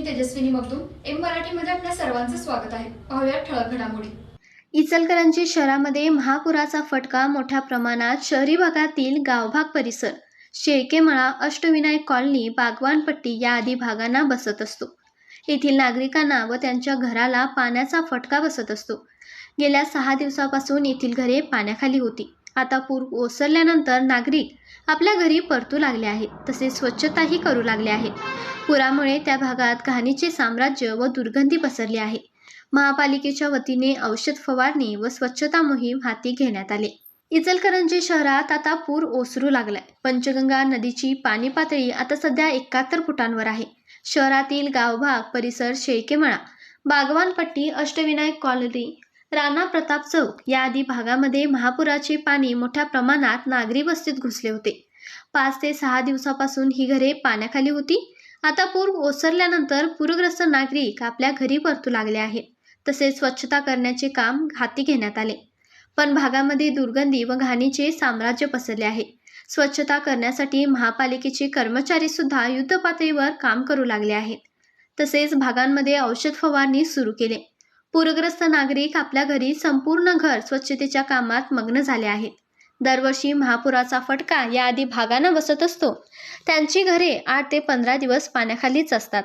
मी Tejaswini Magdum M मराठीमध्ये आपल्या सर्वांचं स्वागत आहे. पाहूया ठळक घडामोडी. इचलकरंजी शहरामध्ये महापुराचा फटका मोठ्या प्रमाणात शहरी भागातील गावभाग परिसर. शेळकेमळा अष्टविनायक कॉलनी बागवानपट्टी या आदी भागांना बसत असतो. येथील नागरिकांना व त्यांच्या घराला पाण्याचा फटका बसत असतो. गेल्या सहा दिवसापासून येथील घरे पाण्याखाली होती. आता पूर ओसरल्यानंतर नागरिक आपल्या घरी परतू लागले आहेत. तसेच स्वच्छताही करू लागले आहेत. पुरामुळे त्या भागात घाणीचे साम्राज्य व दुर्गंधी पसरली आहे. महापालिकेच्या वतीने औषध फवारणी व स्वच्छता मोहीम हाती घेण्यात आले. इचलकरंजी शहरात आता पूर ओसरू लागलाय. पंचगंगा नदीची पाणी पातळी आता सध्या एकाहत्तर फुटांवर आहे. शहरातील गावभाग परिसर शेळकेमळा बागवानपट्टी अष्टविनायक कॉलनी राणा प्रताप चौक या आदी भागामध्ये महापुराचे पाणी मोठ्या प्रमाणात नागरी वस्तीत घुसले होते. पाच ते सहा दिवसापासून ही घरे पाण्याखाली होती. आता पूर ओसरल्यानंतर पूरग्रस्त नागरिक आपल्या घरी परतू लागले आहेत. तसेच स्वच्छता करण्याचे काम हाती घेण्यात आले. पण भागामध्ये दुर्गंधी व घाणीचे साम्राज्य पसरले आहे. स्वच्छता करण्यासाठी महापालिकेचे कर्मचारी सुद्धा युद्धपातळीवर काम करू लागले आहेत. तसेच भागांमध्ये औषध फवारणी सुरू केले. पूरग्रस्त नागरिक आपल्या घरी संपूर्ण घर स्वच्छतेच्या कामात मग्न झाले आहेत. दरवर्षी महापुराचा फटका याआधी भागांना बसत असतो. त्यांची घरे आठ ते पंधरा दिवस पाण्याखालीच असतात.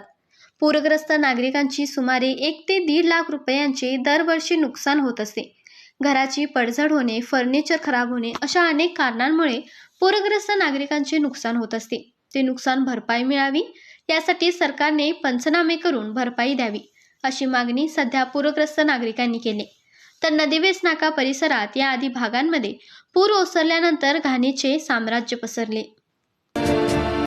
पूरग्रस्त नागरिकांची सुमारे एक ते दीड लाख रुपयांचे दरवर्षी नुकसान होत असते. घराची पडझड होणे फर्निचर खराब होणे अशा अनेक कारणांमुळे पूरग्रस्त नागरिकांचे नुकसान होत असते. ते नुकसान भरपाई मिळावी यासाठी सरकारने पंचनामे करून भरपाई द्यावी. अशी मागणी सध्या पूरग्रस्त नागरिकांनी केली. तर नदीवेस नाका परिसरात या आदी भागांमध्ये पूर ओसरल्यानंतर घाणीचे साम्राज्य पसरले.